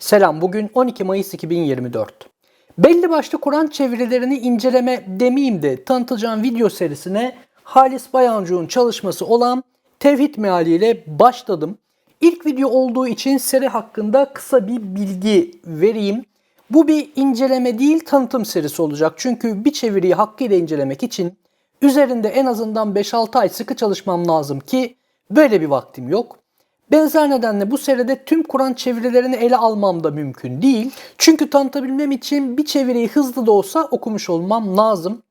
Selam, bugün 12 Mayıs 2024. Belli başlı Kur'an çevirilerini inceleme demeyeyim de tanıtacağım video serisine Halis Bayancı'nın çalışması olan Tevhid mealiyle başladım. İlk video olduğu için seri hakkında kısa bir bilgi vereyim. Bu bir inceleme değil tanıtım serisi olacak. Çünkü bir çeviriyi hakkıyla incelemek için üzerinde en azından 5-6 ay sıkı çalışmam lazım ki böyle bir vaktim yok. Benzer nedenle bu seride tüm Kur'an çevirilerini ele almam da mümkün değil. Çünkü tanıtabilmem için bir çeviriyi hızlı da olsa okumuş olmam lazım.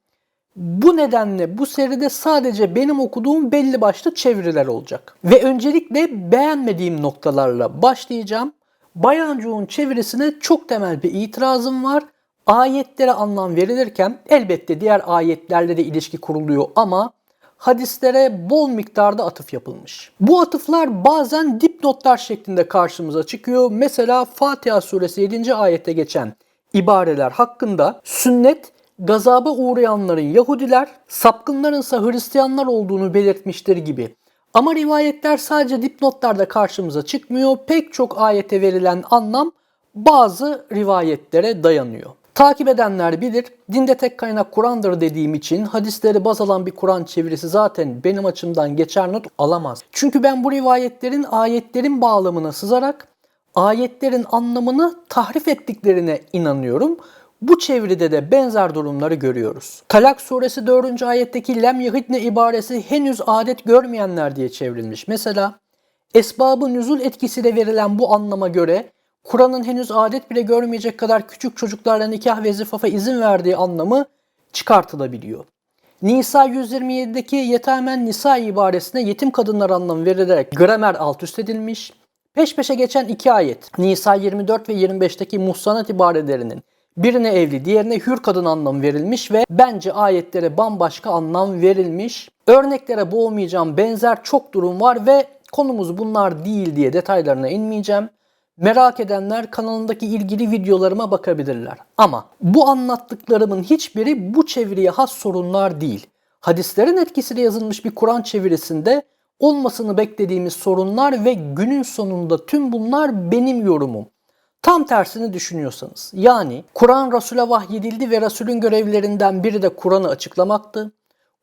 Bu nedenle bu seride sadece benim okuduğum belli başlı çeviriler olacak. Ve öncelikle beğenmediğim noktalarla başlayacağım. Bayancı'nın çevirisine çok temel bir itirazım var. Ayetlere anlam verilirken elbette diğer ayetlerle de ilişki kuruluyor ama hadislere bol miktarda atıf yapılmış. Bu atıflar bazen dipnotlar şeklinde karşımıza çıkıyor. Mesela Fatiha suresi 7. ayette geçen ibareler hakkında sünnet gazaba uğrayanların Yahudiler, sapkınlarınsa Hristiyanlar olduğunu belirtmiştir gibi. Ama rivayetler sadece dipnotlarda karşımıza çıkmıyor. Pek çok ayete verilen anlam bazı rivayetlere dayanıyor. Takip edenler bilir, dinde tek kaynak Kur'an'dır dediğim için hadisleri baz alan bir Kur'an çevirisi zaten benim açımdan geçer not alamaz. Çünkü ben bu rivayetlerin ayetlerin bağlamına sızarak ayetlerin anlamını tahrif ettiklerine inanıyorum. Bu çeviride de benzer durumları görüyoruz. Talak suresi 4. ayetteki lem yahidne ibaresi henüz adet görmeyenler diye çevrilmiş. Mesela esbabı nüzul etkisiyle verilen bu anlama göre Kur'an'ın henüz adet bile görmeyecek kadar küçük çocuklarla nikah ve zifafa izin verdiği anlamı çıkartılabiliyor. Nisa 127'deki yetamen nisa ibaresine yetim kadınlar anlamı verilerek gramer alt üst edilmiş. Peş peşe geçen iki ayet Nisa 24 ve 25'teki muhsanat ibarelerinin birine evli diğerine hür kadın anlamı verilmiş ve bence ayetlere bambaşka anlam verilmiş. Örneklere boğmayacağım benzer çok durum var ve konumuz bunlar değil diye detaylarına inmeyeceğim. Merak edenler kanalındaki ilgili videolarıma bakabilirler. Ama bu anlattıklarımın hiçbiri bu çeviriye has sorunlar değil. Hadislerin etkisiyle yazılmış bir Kur'an çevirisinde olmasını beklediğimiz sorunlar ve günün sonunda tüm bunlar benim yorumum. Tam tersini düşünüyorsanız yani Kur'an Resul'e vahyedildi ve Resul'ün görevlerinden biri de Kur'an'ı açıklamaktı.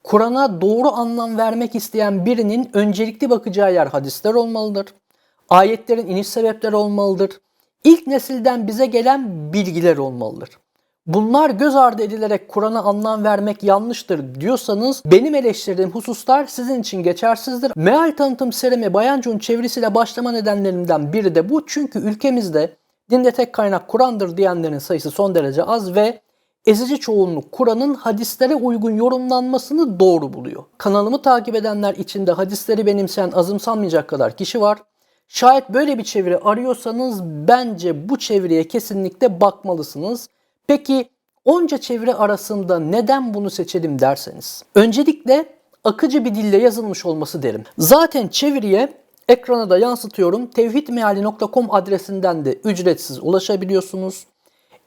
Kur'an'a doğru anlam vermek isteyen birinin öncelikli bakacağı yer hadisler olmalıdır. Ayetlerin iniş sebepleri olmalıdır. İlk nesilden bize gelen bilgiler olmalıdır. Bunlar göz ardı edilerek Kur'an'a anlam vermek yanlıştır diyorsanız benim eleştirdiğim hususlar sizin için geçersizdir. Meal tanıtım serimi Bayancı'nın çevirisiyle başlama nedenlerimden biri de bu. Çünkü ülkemizde dinde tek kaynak Kur'an'dır diyenlerin sayısı son derece az ve ezici çoğunluk Kur'an'ın hadislere uygun yorumlanmasını doğru buluyor. Kanalımı takip edenler içinde hadisleri benimseyen azımsanmayacak kadar kişi var. Şayet böyle bir çeviri arıyorsanız bence bu çeviriye kesinlikle bakmalısınız. Peki onca çeviri arasında neden bunu seçelim derseniz. Öncelikle akıcı bir dille yazılmış olması derim. Zaten çeviriye ekrana da yansıtıyorum. tevhidmeali.com adresinden de ücretsiz ulaşabiliyorsunuz.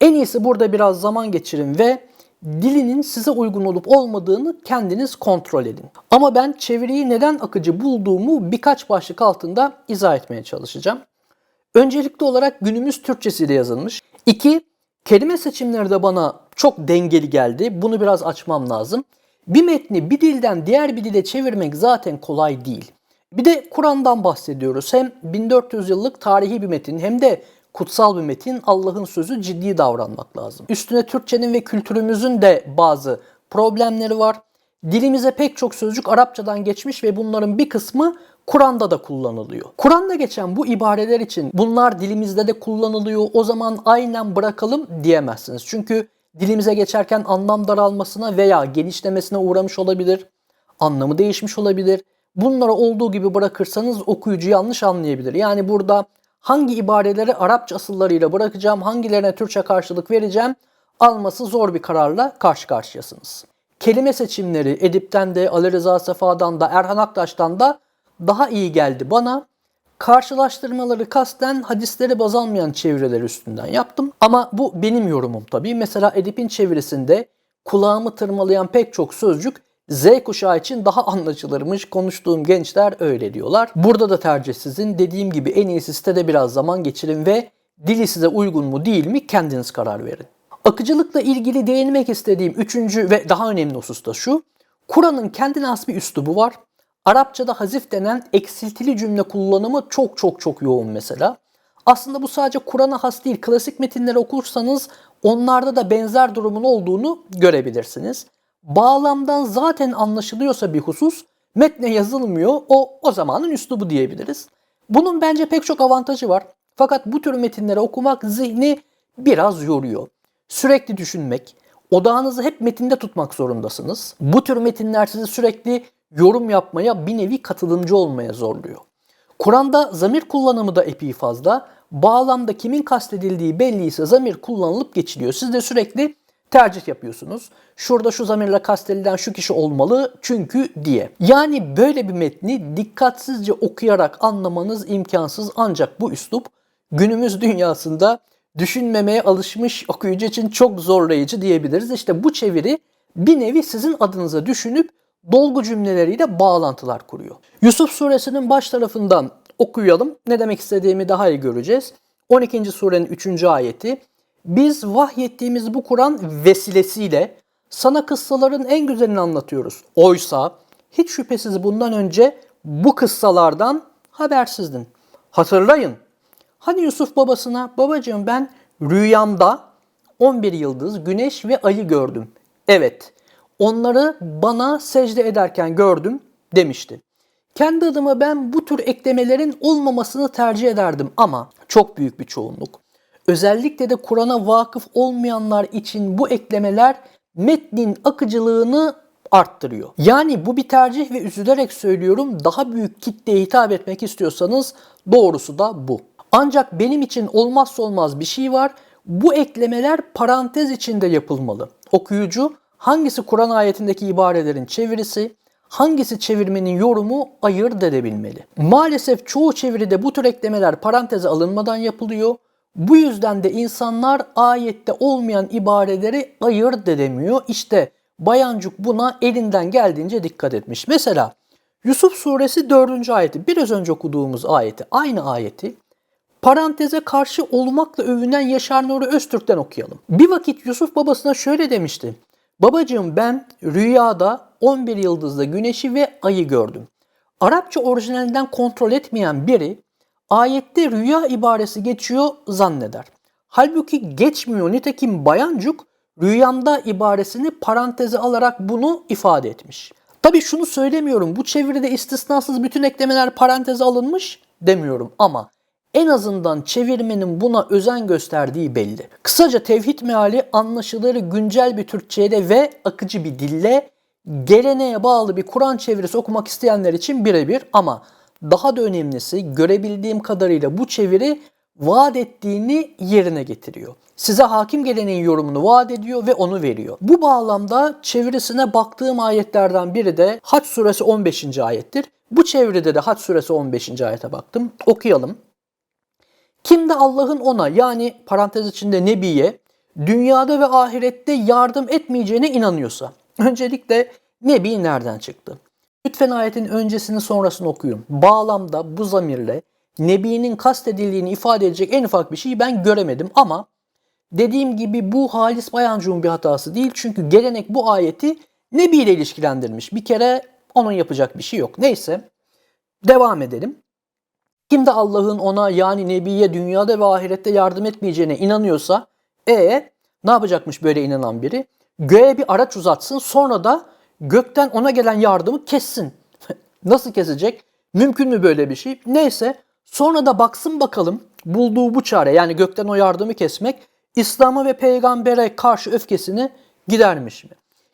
En iyisi burada biraz zaman geçirin ve dilinin size uygun olup olmadığını kendiniz kontrol edin. Ama ben çeviriyi neden akıcı bulduğumu birkaç başlık altında izah etmeye çalışacağım. Öncelikli olarak günümüz Türkçesiyle yazılmış. İki, kelime seçimleri de bana çok dengeli geldi. Bunu biraz açmam lazım. Bir metni bir dilden diğer bir dile çevirmek zaten kolay değil. Bir de Kur'an'dan bahsediyoruz. Hem 1400 yıllık tarihi bir metin hem de kutsal bir metin, Allah'ın sözü ciddi davranmak lazım. Üstüne Türkçenin ve kültürümüzün de bazı problemleri var. Dilimize pek çok sözcük Arapçadan geçmiş ve bunların bir kısmı Kur'an'da da kullanılıyor. Kur'an'da geçen bu ibareler için bunlar dilimizde de kullanılıyor. O zaman aynen bırakalım diyemezsiniz. Çünkü dilimize geçerken anlam daralmasına veya genişlemesine uğramış olabilir. Anlamı değişmiş olabilir. Bunları olduğu gibi bırakırsanız okuyucu yanlış anlayabilir. Yani burada hangi ibareleri Arapça asıllarıyla bırakacağım, hangilerine Türkçe karşılık vereceğim alması zor bir kararla karşı karşıyasınız. Kelime seçimleri Edip'ten de, Ali Rıza Sefa'dan da, Erhan Aktaş'tan da daha iyi geldi bana. Karşılaştırmaları kasten hadisleri baz almayan çeviriler üstünden yaptım. Ama bu benim yorumum tabii. Mesela Edip'in çevirisinde kulağımı tırmalayan pek çok sözcük Z kuşağı için daha anlaşılırmış. Konuştuğum gençler öyle diyorlar. Burada da tercih sizin. Dediğim gibi en iyisi sitede biraz zaman geçirin ve Dili size uygun mu değil mi kendiniz karar verin. Akıcılıkla ilgili değinmek istediğim üçüncü ve daha önemli husus da şu. Kur'an'ın kendine has bir üslubu var. Arapçada hazif denen eksiltili cümle kullanımı çok çok çok yoğun mesela. Aslında bu sadece Kur'an'a has değil. Klasik metinleri okursanız onlarda da benzer durumun olduğunu görebilirsiniz. Bağlamdan zaten anlaşılıyorsa bir husus metne yazılmıyor. O o zamanın üslubu diyebiliriz. Bunun bence pek çok avantajı var. Fakat bu tür metinleri okumak zihni biraz yoruyor. Sürekli düşünmek, odağınızı hep metinde tutmak zorundasınız. Bu tür metinler sizi sürekli yorum yapmaya, bir nevi katılımcı olmaya zorluyor. Kur'an'da zamir kullanımı da epey fazla. Bağlamda kimin kastedildiği belliyse zamir kullanılıp geçiliyor. Siz de sürekli tercih yapıyorsunuz. Şurada şu zamirle kastedilen şu kişi olmalı çünkü diye. Yani böyle bir metni dikkatsizce okuyarak anlamanız imkansız ancak bu üslup günümüz dünyasında düşünmemeye alışmış okuyucu için çok zorlayıcı diyebiliriz. İşte bu çeviri bir nevi sizin adınıza düşünüp dolgu cümleleriyle bağlantılar kuruyor. Yusuf suresinin baş tarafından okuyalım. Ne demek istediğimi daha iyi göreceğiz. 12. surenin 3. ayeti. Biz vahyettiğimiz bu Kur'an vesilesiyle sana kıssaların en güzelini anlatıyoruz. Oysa hiç şüphesiz bundan önce bu kıssalardan habersizdin. Hatırlayın. Hani Yusuf babasına babacığım ben rüyamda 11 yıldız, güneş ve ayı gördüm. Evet onları bana secde ederken gördüm demişti. Kendi adıma ben bu tür eklemelerin olmamasını tercih ederdim ama çok büyük bir çoğunluk. Özellikle de Kur'an'a vakıf olmayanlar için bu eklemeler metnin akıcılığını arttırıyor. Yani bu bir tercih ve üzülerek söylüyorum daha büyük kitleye hitap etmek istiyorsanız doğrusu da bu. Ancak benim için olmazsa olmaz bir şey var. Bu eklemeler parantez içinde yapılmalı. Okuyucu hangisi Kur'an ayetindeki ibarelerin çevirisi, hangisi çevirmenin yorumu ayırt edebilmeli. Maalesef çoğu çeviride bu tür eklemeler paranteze alınmadan yapılıyor. Bu yüzden de insanlar ayette olmayan ibareleri ayırt edemiyor. İşte Bayancuk buna elinden geldiğince dikkat etmiş. Mesela Yusuf suresi 4. ayeti, biraz önce okuduğumuz ayeti, aynı ayeti paranteze karşı olmakla övünen Yaşar Nuri Öztürk'ten okuyalım. Bir vakit Yusuf babasına şöyle demişti. Babacığım ben rüyada 11 yıldızlı güneşi ve ayı gördüm. Arapça orijinalinden kontrol etmeyen biri ayette rüya ibaresi geçiyor zanneder. Halbuki geçmiyor. Nitekim Bayancuk rüyamda ibaresini paranteze alarak bunu ifade etmiş. Tabi şunu söylemiyorum. Bu çeviride istisnasız bütün eklemeler paranteze alınmış demiyorum ama en azından çevirmenin buna özen gösterdiği belli. Kısaca tevhid meali anlaşılır güncel bir Türkçe'de ve akıcı bir dille geleneğe bağlı bir Kur'an çevirisi okumak isteyenler için birebir ama daha da önemlisi görebildiğim kadarıyla bu çeviri vaat ettiğini yerine getiriyor. Size hakim geleneğin yorumunu vaat ediyor ve onu veriyor. Bu bağlamda çevirisine baktığım ayetlerden biri de Haç suresi 15. ayettir. Bu çeviride de Haç suresi 15. ayete baktım. Okuyalım. Kim de Allah'ın ona yani parantez içinde Nebi'ye dünyada ve ahirette yardım etmeyeceğine inanıyorsa. Öncelikle Nebi nereden çıktı? Lütfen ayetin öncesini sonrasını okuyun. Bağlamda bu zamirle Nebi'nin kastedildiğini ifade edecek en ufak bir şeyi ben göremedim ama dediğim gibi bu Halis Bayancı'nın bir hatası değil. Çünkü gelenek bu ayeti Nebi ile ilişkilendirmiş. Bir kere onun yapacak bir şey yok. Neyse devam edelim. Kim de Allah'ın ona yani Nebi'ye dünyada ve ahirette yardım etmeyeceğine inanıyorsa e ne yapacakmış böyle inanan biri? Göğe bir araç uzatsın sonra da gökten ona gelen yardımı kessin. Nasıl kesecek? Mümkün mü böyle bir şey? Neyse sonra da baksın bakalım bulduğu bu çare yani gökten o yardımı kesmek İslam'a ve peygambere karşı öfkesini gidermiş mi?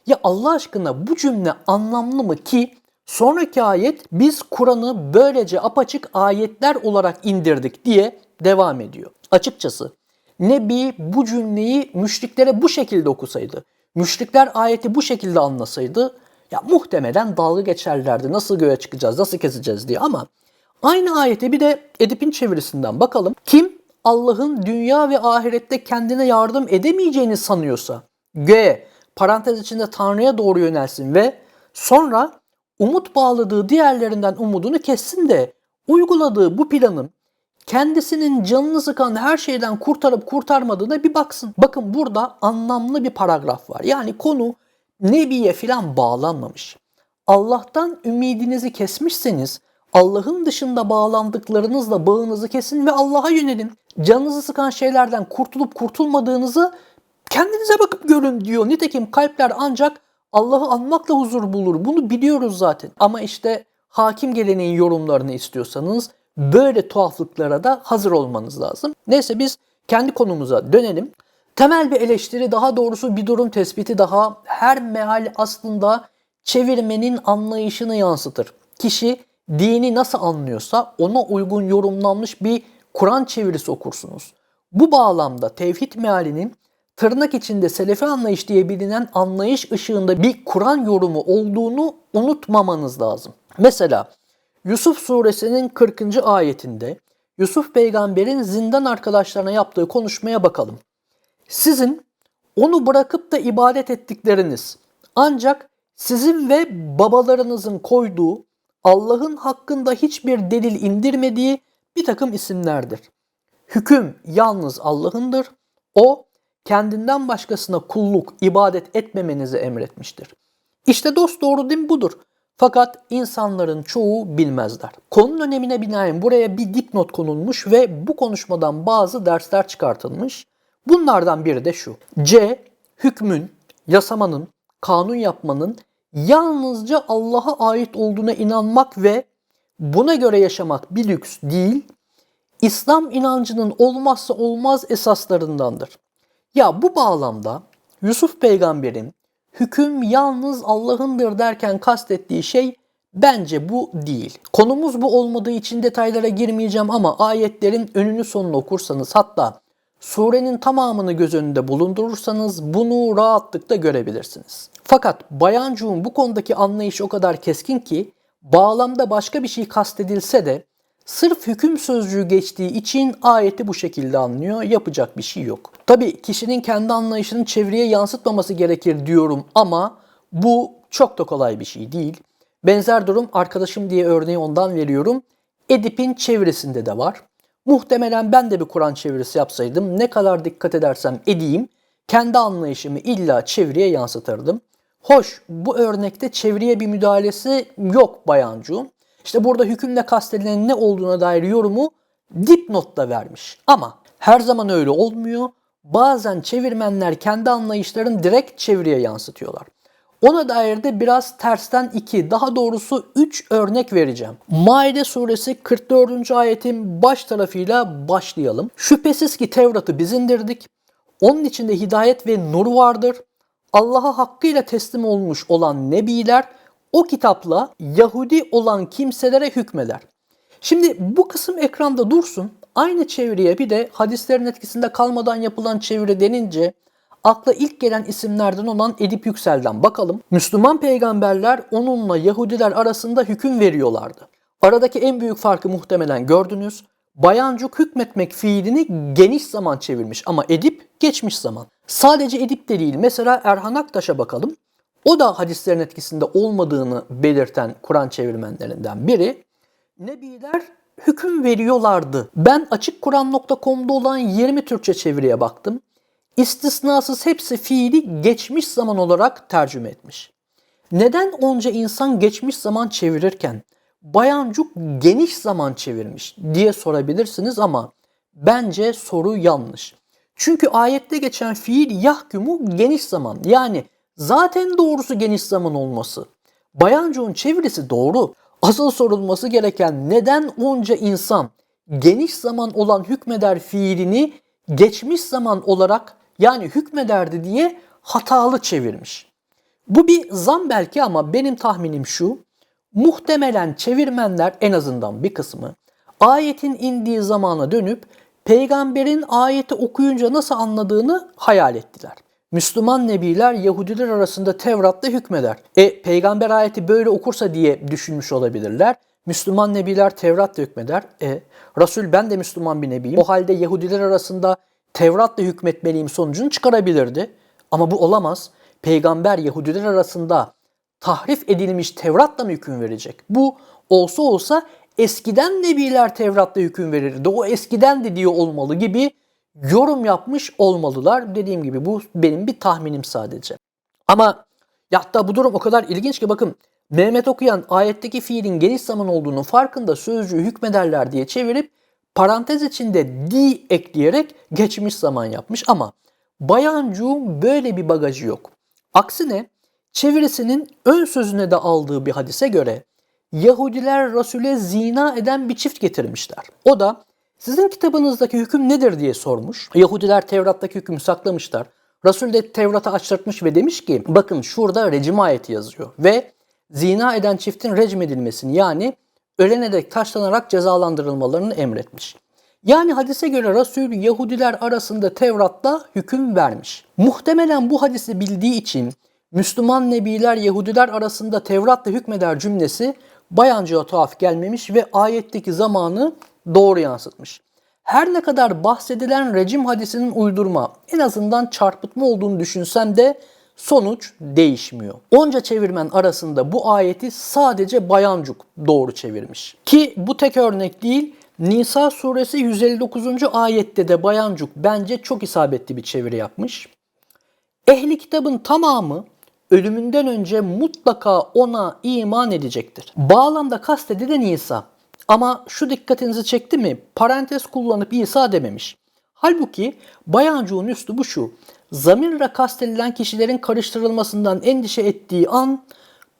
Ya Allah aşkına bu cümle anlamlı mı ki Sonraki ayet biz Kur'an'ı böylece apaçık ayetler olarak indirdik diye devam ediyor. Açıkçası Nebi bu cümleyi müşriklere bu şekilde okusaydı, müşrikler ayeti bu şekilde anlasaydı ya muhtemelen dalga geçerlerdi. Nasıl göğe çıkacağız, nasıl keseceğiz diye ama aynı ayete bir de Edip'in çevirisinden bakalım. Kim Allah'ın dünya ve ahirette kendine yardım edemeyeceğini sanıyorsa göğe parantez içinde Tanrı'ya doğru yönelsin ve sonra umut bağladığı diğerlerinden umudunu kessin de uyguladığı bu planın kendisinin canını sıkan her şeyden kurtarıp kurtarmadığına bir baksın. Bakın burada anlamlı bir paragraf var. Yani konu Nebi'ye filan bağlanmamış. Allah'tan ümidinizi kesmişseniz Allah'ın dışında bağlandıklarınızla bağınızı kesin ve Allah'a yönelin. Canınızı sıkan şeylerden kurtulup kurtulmadığınızı kendinize bakıp görün diyor. Nitekim kalpler ancak Allah'ı anmakla huzur bulur. Bunu biliyoruz zaten. Ama işte hakim geleneğin yorumlarını istiyorsanız böyle tuhaflıklara da hazır olmanız lazım. Neyse biz kendi konumuza dönelim. Temel bir eleştiri daha doğrusu bir durum tespiti daha her meal aslında çevirmenin anlayışını yansıtır. Kişi dini nasıl anlıyorsa ona uygun yorumlanmış bir Kur'an çevirisi okursunuz. Bu bağlamda tevhid mealinin tırnak içinde selefi anlayış diye bilinen anlayış ışığında bir Kur'an yorumu olduğunu unutmamanız lazım. Mesela Yusuf suresinin 40. ayetinde Yusuf peygamberin zindan arkadaşlarına yaptığı konuşmaya bakalım. Sizin onu bırakıp da ibadet ettikleriniz ancak sizin ve babalarınızın koyduğu Allah'ın hakkında hiçbir delil indirmediği bir takım isimlerdir. Hüküm yalnız Allah'ındır. O kendinden başkasına kulluk, ibadet etmemenizi emretmiştir. İşte dost doğru din budur. Fakat insanların çoğu bilmezler. Konunun önemine binaen buraya bir dipnot konulmuş ve bu konuşmadan bazı dersler çıkartılmış. Bunlardan biri de şu. C. Hükmün, yasamanın, kanun yapmanın yalnızca Allah'a ait olduğuna inanmak ve buna göre yaşamak bir lüks değil, İslam inancının olmazsa olmaz esaslarındandır. Ya bu bağlamda Yusuf peygamberin hüküm yalnız Allah'ındır derken kastettiği şey bence bu değil. Konumuz bu olmadığı için detaylara girmeyeceğim ama ayetlerin önünü sonunu okursanız hatta surenin tamamını göz önünde bulundurursanız bunu rahatlıkla görebilirsiniz. Fakat Bayancuğ'un bu konudaki anlayışı o kadar keskin ki bağlamda başka bir şey kastedilse de sırf hüküm sözcüğü geçtiği için ayeti bu şekilde anlıyor. Yapacak bir şey yok. Tabi kişinin kendi anlayışını çevreye yansıtmaması gerekir diyorum ama bu çok da kolay bir şey değil. Benzer durum arkadaşım diye örneği ondan veriyorum. Edip'in çevresinde de var. Muhtemelen ben de bir Kur'an çevirisi yapsaydım ne kadar dikkat edersem edeyim kendi anlayışımı illa çevreye yansıtırdım. Hoş bu örnekte çevreye bir müdahalesi yok Bayancu. İşte burada hükümle kastedilen ne olduğuna dair yorumu dipnotta vermiş. Ama her zaman öyle olmuyor. Bazen çevirmenler kendi anlayışlarını direkt çevreye yansıtıyorlar. Ona dair de biraz tersten iki, daha doğrusu 3 örnek vereceğim. Maide suresi 44. ayetin baş tarafıyla başlayalım. Şüphesiz ki Tevrat'ı biz indirdik. Onun içinde hidayet ve nur vardır. Allah'a hakkıyla teslim olmuş olan nebiler o kitapla Yahudi olan kimselere hükmeder. Şimdi bu kısım ekranda dursun. Aynı çeviriye bir de hadislerin etkisinde kalmadan yapılan çeviri denince akla ilk gelen isimlerden olan Edip Yüksel'den bakalım. Müslüman peygamberler onunla Yahudiler arasında hüküm veriyorlardı. Aradaki en büyük farkı muhtemelen gördünüz. Bayancuk hükmetmek fiilini geniş zaman çevirmiş ama Edip geçmiş zaman. Sadece Edip de değil. Mesela Erhan Aktaş'a bakalım. O da hadislerin etkisinde olmadığını belirten Kur'an çevirmenlerinden biri. Nebiler hüküm veriyorlardı. Ben açıkkuran.com'da olan 20 Türkçe çeviriye baktım. İstisnasız hepsi fiili geçmiş zaman olarak tercüme etmiş. Neden onca insan geçmiş zaman çevirirken Bayancuk geniş zaman çevirmiş diye sorabilirsiniz ama bence soru yanlış. Çünkü ayette geçen fiil yahkumu geniş zaman yani zaten doğrusu geniş zaman olması. Bayancuk'un çevirisi doğru. Asıl sorulması gereken neden onca insan geniş zaman olan hükmeder fiilini geçmiş zaman olarak yani hükmederdi diye hatalı çevirmiş. Bu bir zam belki ama benim tahminim şu. Muhtemelen çevirmenler en azından bir kısmı ayetin indiği zamana dönüp peygamberin ayeti okuyunca nasıl anladığını hayal ettiler. Müslüman nebiler Yahudiler arasında Tevrat'ta hükmeder. E peygamber ayeti böyle okursa diye düşünmüş olabilirler. Müslüman nebiler Tevrat'ta hükmeder. E Resul ben de Müslüman bir nebiyim. O halde Yahudiler arasında Tevrat'la hükmetmeliyim sonucunu çıkarabilirdi. Ama bu olamaz. Peygamber Yahudiler arasında tahrif edilmiş Tevrat'la mı hüküm verecek? Bu olsa olsa eskiden nebiler Tevrat'ta hüküm verirdi. O eskiden de diyor olmalı gibi yorum yapmış olmalılar. Dediğim gibi bu benim bir tahminim sadece. Ama ya hatta bu durum o kadar ilginç ki bakın Mehmet okuyan ayetteki fiilin geniş zaman olduğunun farkında sözcüğü hükmederler diye çevirip parantez içinde di ekleyerek geçmiş zaman yapmış ama Bayancuğun böyle bir bagajı yok. Aksine çevirisinin ön sözüne de aldığı bir hadise göre Yahudiler Resul'e zina eden bir çift getirmişler. O da sizin kitabınızdaki hüküm nedir diye sormuş. Yahudiler Tevrat'taki hükmü saklamışlar. Resul de Tevrat'ı açtırtmış ve demiş ki bakın şurada recim ayeti yazıyor ve zina eden çiftin recm edilmesini yani ölene dek taşlanarak cezalandırılmalarını emretmiş. Yani hadise göre Resul Yahudiler arasında Tevrat'ta hüküm vermiş. Muhtemelen bu hadisi bildiği için Müslüman nebiler Yahudiler arasında Tevrat'ta hükmeder cümlesi bayancıya tuhaf gelmemiş ve ayetteki zamanı doğru yansıtmış. Her ne kadar bahsedilen rejim hadisinin uydurma, en azından çarpıtma olduğunu düşünsem de sonuç değişmiyor. Onca çevirmen arasında bu ayeti sadece Bayancuk doğru çevirmiş. Ki bu tek örnek değil, Nisa suresi 159. ayette de Bayancuk bence çok isabetli bir çeviri yapmış. Ehli kitabın tamamı ölümünden önce mutlaka ona iman edecektir. Bağlamda kastedilen İsa. Ama şu dikkatinizi çekti mi? Parantez kullanıp İsa dememiş. Halbuki Bayancuğun üstü bu şu. Zamirle kastedilen kişilerin karıştırılmasından endişe ettiği an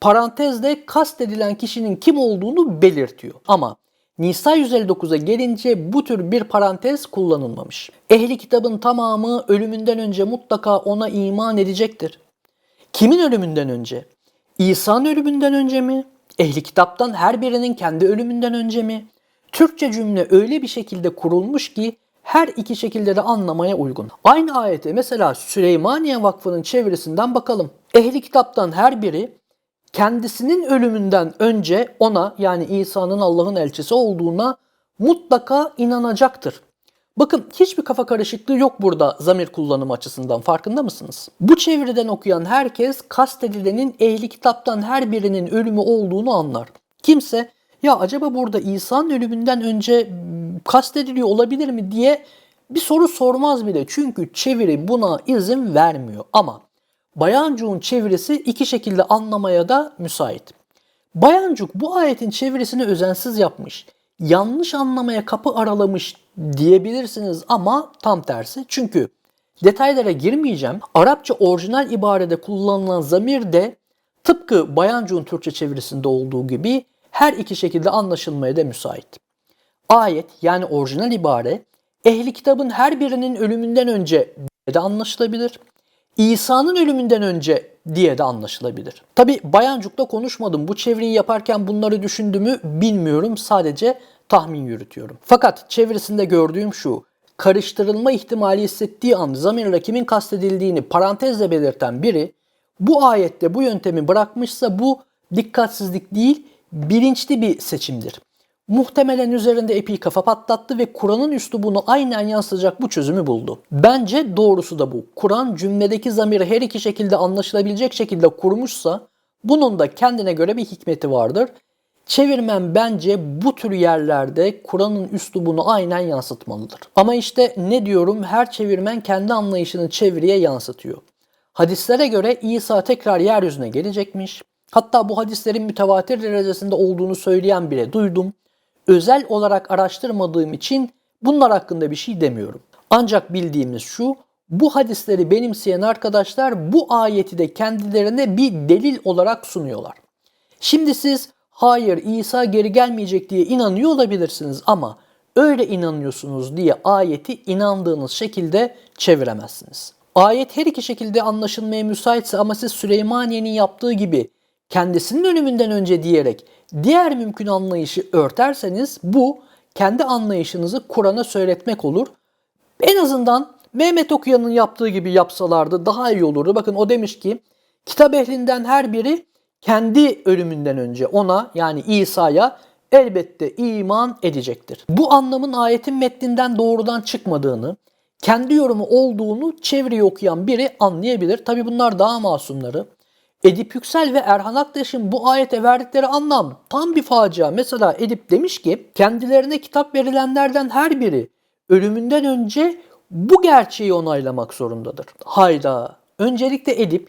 parantezde kastedilen kişinin kim olduğunu belirtiyor. Ama Nisa 159'a gelince bu tür bir parantez kullanılmamış. Ehli kitabın tamamı ölümünden önce mutlaka ona iman edecektir. Kimin ölümünden önce? İsa'nın ölümünden önce mi? Ehli kitaptan her birinin kendi ölümünden önce mi? Türkçe cümle öyle bir şekilde kurulmuş ki her iki şekilde de anlamaya uygun. Aynı ayete mesela Süleymaniye Vakfı'nın çevirisinden bakalım. Ehli kitaptan her biri kendisinin ölümünden önce ona yani İsa'nın Allah'ın elçisi olduğuna mutlaka inanacaktır. Bakın hiçbir kafa karışıklığı yok burada zamir kullanımı açısından farkında mısınız? Bu çeviriden okuyan herkes kastedilenin ehli kitaptan her birinin ölümü olduğunu anlar. Kimse ya acaba burada İsa'nın ölümünden önce kastediliyor olabilir mi diye bir soru sormaz bile. Çünkü çeviri buna izin vermiyor. Ama Bayancuk'un çevirisi iki şekilde anlamaya da müsait. Bayancuk bu ayetin çevirisini özensiz yapmış. Yanlış anlamaya kapı aralamış diyebilirsiniz ama tam tersi. Çünkü detaylara girmeyeceğim. Arapça orijinal ibarede kullanılan zamir de tıpkı Bayancuk'un Türkçe çevirisinde olduğu gibi her iki şekilde anlaşılmaya da müsait. Ayet yani orijinal ibare ehli kitabın her birinin ölümünden önce de anlaşılabilir. İsa'nın ölümünden önce diye de anlaşılabilir. Tabi Bayancuk'ta konuşmadım. Bu çeviriyi yaparken bunları düşündüğümü bilmiyorum. Sadece tahmin yürütüyorum. Fakat çevirisinde gördüğüm şu. Karıştırılma ihtimali hissettiği an zamirle kimin kastedildiğini parantezle belirten biri bu ayette bu yöntemi bırakmışsa bu dikkatsizlik değil bilinçli bir seçimdir. Muhtemelen üzerinde epey kafa patlattı ve Kur'an'ın üslubunu aynen yansıtacak bu çözümü buldu. Bence doğrusu da bu. Kur'an cümledeki zamiri her iki şekilde anlaşılabilecek şekilde kurmuşsa bunun da kendine göre bir hikmeti vardır. Çevirmen bence bu tür yerlerde Kur'an'ın üslubunu aynen yansıtmalıdır. Ama işte ne diyorum her çevirmen kendi anlayışını çeviriye yansıtıyor. Hadislere göre İsa tekrar yeryüzüne gelecekmiş. Hatta bu hadislerin mütevatir derecesinde olduğunu söyleyen bile duydum. Özel olarak araştırmadığım için bunlar hakkında bir şey demiyorum. Ancak bildiğimiz şu, bu hadisleri benimseyen arkadaşlar bu ayeti de kendilerine bir delil olarak sunuyorlar. Şimdi siz hayır İsa geri gelmeyecek diye inanıyor olabilirsiniz ama öyle inanıyorsunuz diye ayeti inandığınız şekilde çeviremezsiniz. Ayet her iki şekilde anlaşılmaya müsaitse ama siz Süleymaniye'nin yaptığı gibi kendisinin ölümünden önce diyerek diğer mümkün anlayışı örterseniz bu kendi anlayışınızı Kur'an'a söyletmek olur. En azından Mehmet Okuyan'ın yaptığı gibi yapsalardı daha iyi olurdu. Bakın o demiş ki kitap ehlinden her biri kendi ölümünden önce ona yani İsa'ya elbette iman edecektir. Bu anlamın ayetin metninden doğrudan çıkmadığını, kendi yorumu olduğunu çevreyi okuyan biri anlayabilir. Tabi bunlar daha masumları. Edip Yüksel ve Erhan Aktaş'ın bu ayete verdikleri anlam tam bir facia. Mesela Edip demiş ki kendilerine kitap verilenlerden her biri ölümünden önce bu gerçeği onaylamak zorundadır. Hayda. Öncelikle Edip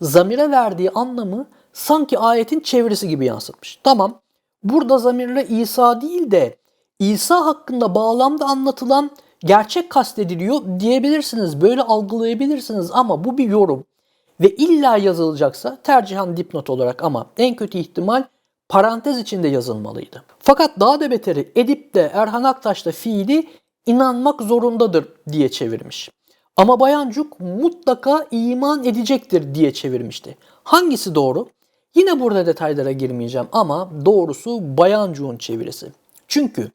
zamire verdiği anlamı sanki ayetin çevirisi gibi yansıtmış. Tamam. Burada zamirle İsa değil de İsa hakkında bağlamda anlatılan gerçek kastediliyor diyebilirsiniz. Böyle algılayabilirsiniz ama bu bir yorum. Ve illa yazılacaksa tercihan dipnot olarak ama en kötü ihtimal parantez içinde yazılmalıydı. Fakat daha da beteri Edip de Erhan Aktaş da fiili inanmak zorundadır diye çevirmiş. Ama Bayancuk mutlaka iman edecektir diye çevirmişti. Hangisi doğru? Yine burada detaylara girmeyeceğim ama doğrusu Bayancuk'un çevirisi. Çünkü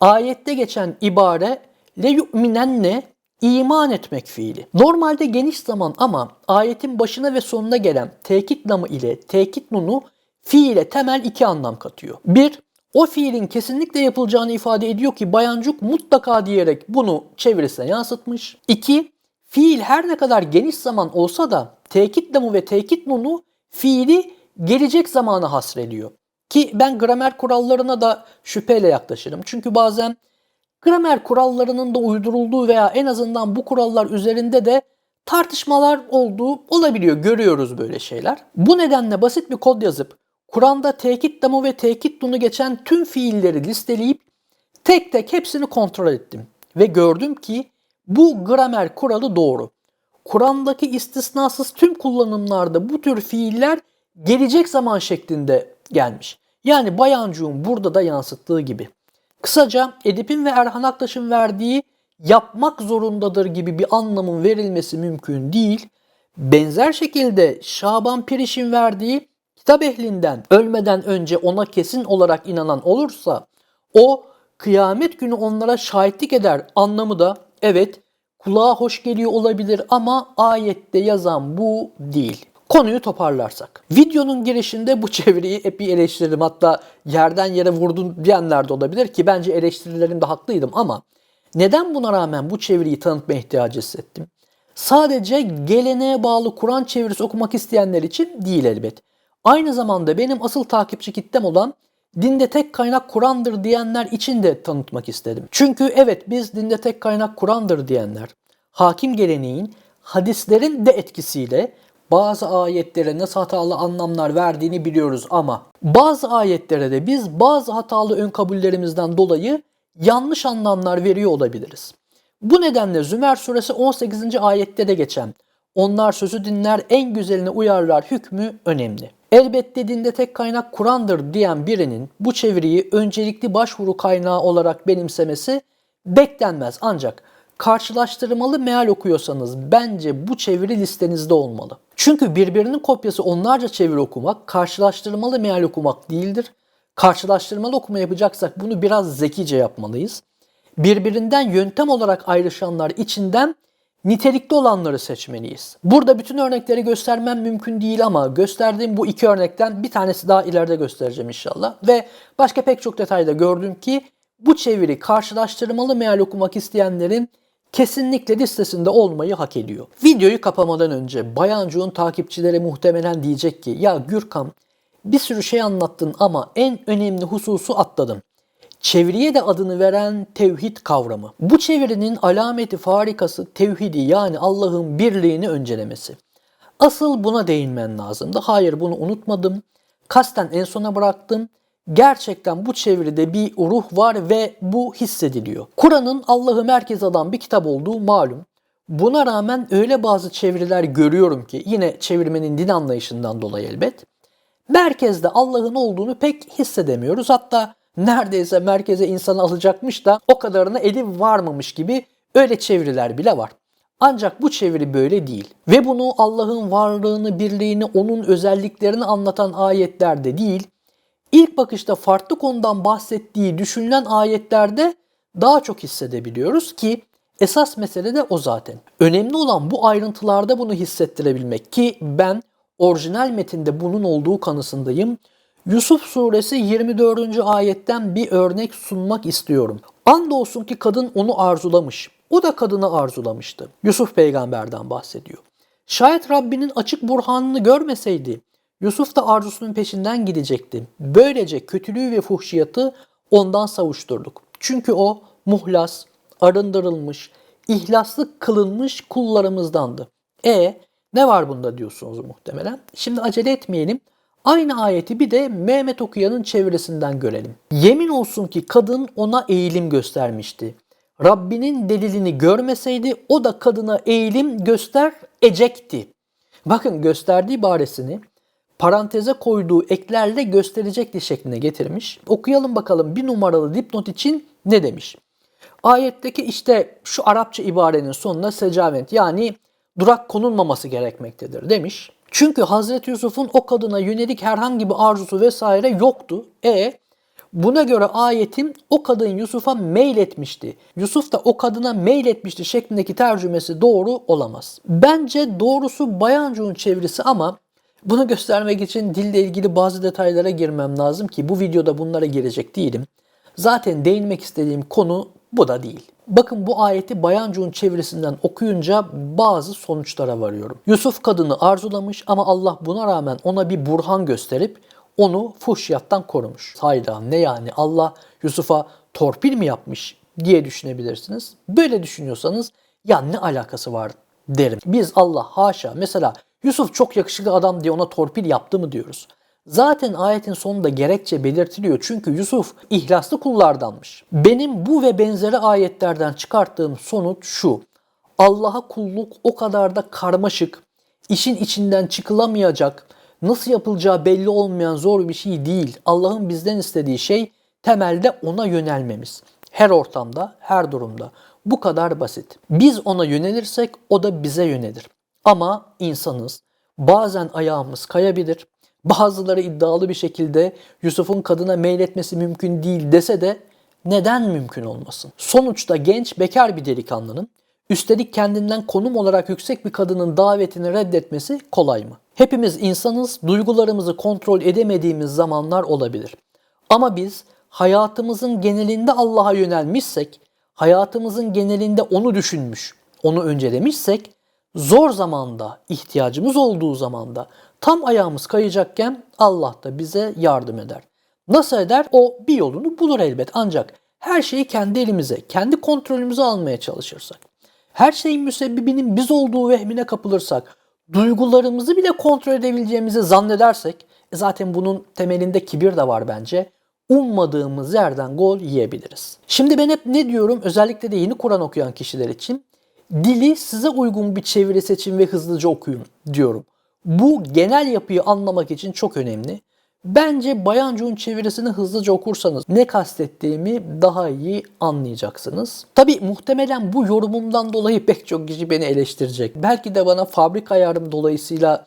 ayette geçen ibare le yu'minenne iman etmek fiili. Normalde geniş zaman ama ayetin başına ve sonuna gelen tekit namı ile tekit nunu fiile temel iki anlam katıyor. Bir, o fiilin kesinlikle yapılacağını ifade ediyor ki Bayancuk mutlaka diyerek bunu çevirisine yansıtmış. İki, fiil her ne kadar geniş zaman olsa da tekit namı ve tekit nunu fiili gelecek zamana hasrediyor. Ki ben gramer kurallarına da şüpheyle yaklaşırım. Çünkü bazen gramer kurallarının da uydurulduğu veya en azından bu kurallar üzerinde de tartışmalar olduğu olabiliyor. Görüyoruz böyle şeyler. Bu nedenle basit bir kod yazıp Kur'an'da tekit damı ve tekit dunu geçen tüm fiilleri listeleyip tek tek hepsini kontrol ettim. Ve gördüm ki bu gramer kuralı doğru. Kur'an'daki istisnasız tüm kullanımlarda bu tür fiiller gelecek zaman şeklinde gelmiş. Yani Bayancı'nın burada da yansıttığı gibi. Kısaca Edip'in ve Erhan Aktaş'ın verdiği yapmak zorundadır gibi bir anlamın verilmesi mümkün değil. Benzer şekilde Şaban Piriş'in verdiği kitap ehlinden ölmeden önce ona kesin olarak inanan olursa o kıyamet günü onlara şahitlik eder anlamı da evet kulağa hoş geliyor olabilir ama ayette yazan bu değil. Konuyu toparlarsak. Videonun girişinde bu çeviriyi bir eleştirdim. Hatta yerden yere vurdun diyenler de olabilir ki bence eleştirilerimde haklıydım ama neden buna rağmen bu çeviriyi tanıtma ihtiyacı hissettim? Sadece geleneğe bağlı Kur'an çevirisi okumak isteyenler için değil elbet. Aynı zamanda benim asıl takipçi kitlem olan dinde tek kaynak Kur'an'dır diyenler için de tanıtmak istedim. Çünkü evet biz dinde tek kaynak Kur'an'dır diyenler hakim geleneğin hadislerin de etkisiyle bazı ayetlere nasıl hatalı anlamlar verdiğini biliyoruz ama bazı ayetlere de biz bazı hatalı ön kabullerimizden dolayı yanlış anlamlar veriyor olabiliriz. Bu nedenle Zümer suresi 18. ayette de geçen onlar sözü dinler en güzeline uyarlar hükmü önemli. Elbette dinde tek kaynak Kur'an'dır diyen birinin bu çeviriyi öncelikli başvuru kaynağı olarak benimsemesi beklenmez ancak karşılaştırmalı meal okuyorsanız bence bu çeviri listenizde olmalı. Çünkü birbirinin kopyası onlarca çeviri okumak karşılaştırmalı meal okumak değildir. Karşılaştırmalı okuma yapacaksak bunu biraz zekice yapmalıyız. Birbirinden yöntem olarak ayrışanlar içinden nitelikli olanları seçmeliyiz. Burada bütün örnekleri göstermem mümkün değil ama gösterdiğim bu iki örnekten bir tanesi daha ileride göstereceğim inşallah. Ve başka pek çok detayda gördüm ki bu çeviri karşılaştırmalı meal okumak isteyenlerin kesinlikle listesinde olmayı hak ediyor. Videoyu kapamadan önce Bayancuğun takipçileri muhtemelen diyecek ki ya Gürkan bir sürü şey anlattın ama en önemli hususu atladım. Çeviriye de adını veren tevhid kavramı. Bu çevirinin alameti farikası tevhidi yani Allah'ın birliğini öncelemesi. Asıl buna değinmen lazımdı. Hayır bunu unutmadım. Kasten en sona bıraktım gerçekten bu çeviride bir ruh var ve bu hissediliyor. Kur'an'ın Allah'ı merkez alan bir kitap olduğu malum. Buna rağmen öyle bazı çeviriler görüyorum ki yine çevirmenin din anlayışından dolayı elbet. Merkezde Allah'ın olduğunu pek hissedemiyoruz. Hatta neredeyse merkeze insanı alacakmış da o kadarına eli varmamış gibi öyle çeviriler bile var. Ancak bu çeviri böyle değil. Ve bunu Allah'ın varlığını, birliğini, onun özelliklerini anlatan ayetlerde değil, ilk bakışta farklı konudan bahsettiği düşünülen ayetlerde daha çok hissedebiliyoruz ki esas mesele de o zaten. Önemli olan bu ayrıntılarda bunu hissettirebilmek ki ben orijinal metinde bunun olduğu kanısındayım. Yusuf suresi 24. ayetten bir örnek sunmak istiyorum. Andolsun ki kadın onu arzulamış. O da kadını arzulamıştı. Yusuf peygamberden bahsediyor. Şayet Rabbinin açık burhanını görmeseydi Yusuf da arzusunun peşinden gidecekti. Böylece kötülüğü ve fuhşiyatı ondan savuşturduk. Çünkü o muhlas, arındırılmış, ihlaslı kılınmış kullarımızdandı. E ne var bunda diyorsunuz muhtemelen. Şimdi acele etmeyelim. Aynı ayeti bir de Mehmet Okuyan'ın çevirisinden görelim. Yemin olsun ki kadın ona eğilim göstermişti. Rabbinin delilini görmeseydi o da kadına eğilim gösterecekti. Bakın gösterdiği ibaresini paranteze koyduğu eklerle gösterecekti şekline getirmiş. Okuyalım bakalım bir numaralı dipnot için ne demiş? Ayetteki işte şu Arapça ibarenin sonuna secavent yani durak konulmaması gerekmektedir demiş. Çünkü Hazreti Yusuf'un o kadına yönelik herhangi bir arzusu vesaire yoktu. E buna göre ayetin o kadın Yusuf'a meyletmişti. Yusuf da o kadına meyletmişti şeklindeki tercümesi doğru olamaz. Bence doğrusu Bayancuğun çevirisi ama bunu göstermek için dille ilgili bazı detaylara girmem lazım ki bu videoda bunlara girecek değilim. Zaten değinmek istediğim konu bu da değil. Bakın bu ayeti Bayancuğun çevirisinden okuyunca bazı sonuçlara varıyorum. Yusuf kadını arzulamış ama Allah buna rağmen ona bir burhan gösterip onu fuhşiyattan korumuş. Hayda ne yani Allah Yusuf'a torpil mi yapmış diye düşünebilirsiniz. Böyle düşünüyorsanız ya ne alakası var derim. Biz Allah haşa mesela Yusuf çok yakışıklı adam diye ona torpil yaptı mı diyoruz. Zaten ayetin sonunda gerekçe belirtiliyor çünkü Yusuf ihlaslı kullardanmış. Benim bu ve benzeri ayetlerden çıkarttığım sonuç şu. Allah'a kulluk o kadar da karmaşık, işin içinden çıkılamayacak, nasıl yapılacağı belli olmayan zor bir şey değil. Allah'ın bizden istediği şey temelde ona yönelmemiz. Her ortamda, her durumda. Bu kadar basit. Biz ona yönelirsek o da bize yönelir. Ama insanız. Bazen ayağımız kayabilir. Bazıları iddialı bir şekilde Yusuf'un kadına meyletmesi mümkün değil dese de neden mümkün olmasın? Sonuçta genç bekar bir delikanlının üstelik kendinden konum olarak yüksek bir kadının davetini reddetmesi kolay mı? Hepimiz insanız, duygularımızı kontrol edemediğimiz zamanlar olabilir. Ama biz hayatımızın genelinde Allah'a yönelmişsek, hayatımızın genelinde onu düşünmüş, onu öncelemişsek, zor zamanda, ihtiyacımız olduğu zamanda tam ayağımız kayacakken Allah da bize yardım eder. Nasıl eder? O bir yolunu bulur elbet ancak her şeyi kendi elimize, kendi kontrolümüze almaya çalışırsak, her şeyin müsebbibinin biz olduğu vehmine kapılırsak, duygularımızı bile kontrol edebileceğimizi zannedersek, e zaten bunun temelinde kibir de var bence, ummadığımız yerden gol yiyebiliriz. Şimdi ben hep ne diyorum özellikle de yeni Kur'an okuyan kişiler için dili size uygun bir çeviri seçin ve hızlıca okuyun diyorum. Bu genel yapıyı anlamak için çok önemli. Bence Bayancuğun çevirisini hızlıca okursanız ne kastettiğimi daha iyi anlayacaksınız. Tabi muhtemelen bu yorumumdan dolayı pek çok kişi beni eleştirecek. Belki de bana fabrika ayarım dolayısıyla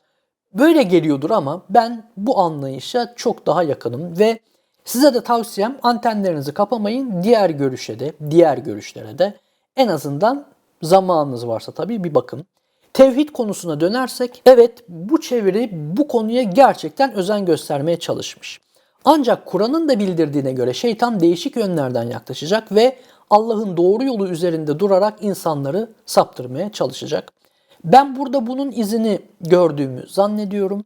böyle geliyordur ama ben bu anlayışa çok daha yakınım ve size de tavsiyem antenlerinizi kapamayın. Diğer görüşe de, diğer görüşlere de en azından zamanınız varsa tabii bir bakın. Tevhid konusuna dönersek evet bu çeviri bu konuya gerçekten özen göstermeye çalışmış. Ancak Kur'an'ın da bildirdiğine göre şeytan değişik yönlerden yaklaşacak ve Allah'ın doğru yolu üzerinde durarak insanları saptırmaya çalışacak. Ben burada bunun izini gördüğümü zannediyorum.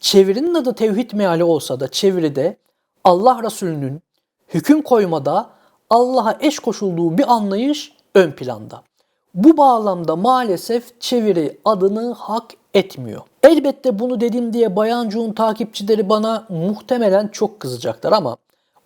Çevirinin adı tevhid meali olsa da çeviride Allah Resulü'nün hüküm koymada Allah'a eş koşulduğu bir anlayış ön planda. Bu bağlamda maalesef çeviri adını hak etmiyor. Elbette bunu dedim diye Bayancuğun takipçileri bana muhtemelen çok kızacaklar ama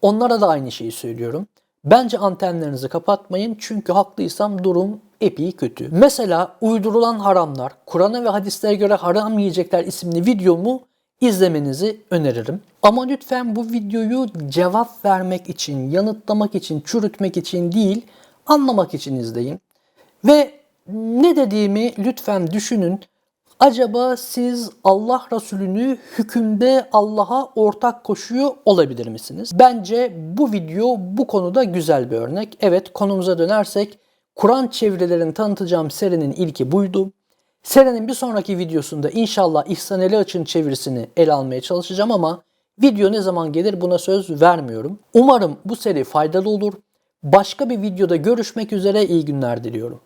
onlara da aynı şeyi söylüyorum. Bence antenlerinizi kapatmayın çünkü haklıysam durum epey kötü. Mesela uydurulan haramlar, Kur'an'a ve hadislere göre haram yiyecekler isimli videomu izlemenizi öneririm. Ama lütfen bu videoyu cevap vermek için, yanıtlamak için, çürütmek için değil, anlamak için izleyin. Ve ne dediğimi lütfen düşünün. Acaba siz Allah Resulü'nü hükümde Allah'a ortak koşuyor olabilir misiniz? Bence bu video bu konuda güzel bir örnek. Evet konumuza dönersek Kur'an çevirilerini tanıtacağım serinin ilki buydu. Serinin bir sonraki videosunda inşallah İhsan Eli Açın çevirisini ele almaya çalışacağım ama video ne zaman gelir buna söz vermiyorum. Umarım bu seri faydalı olur. Başka bir videoda görüşmek üzere iyi günler diliyorum.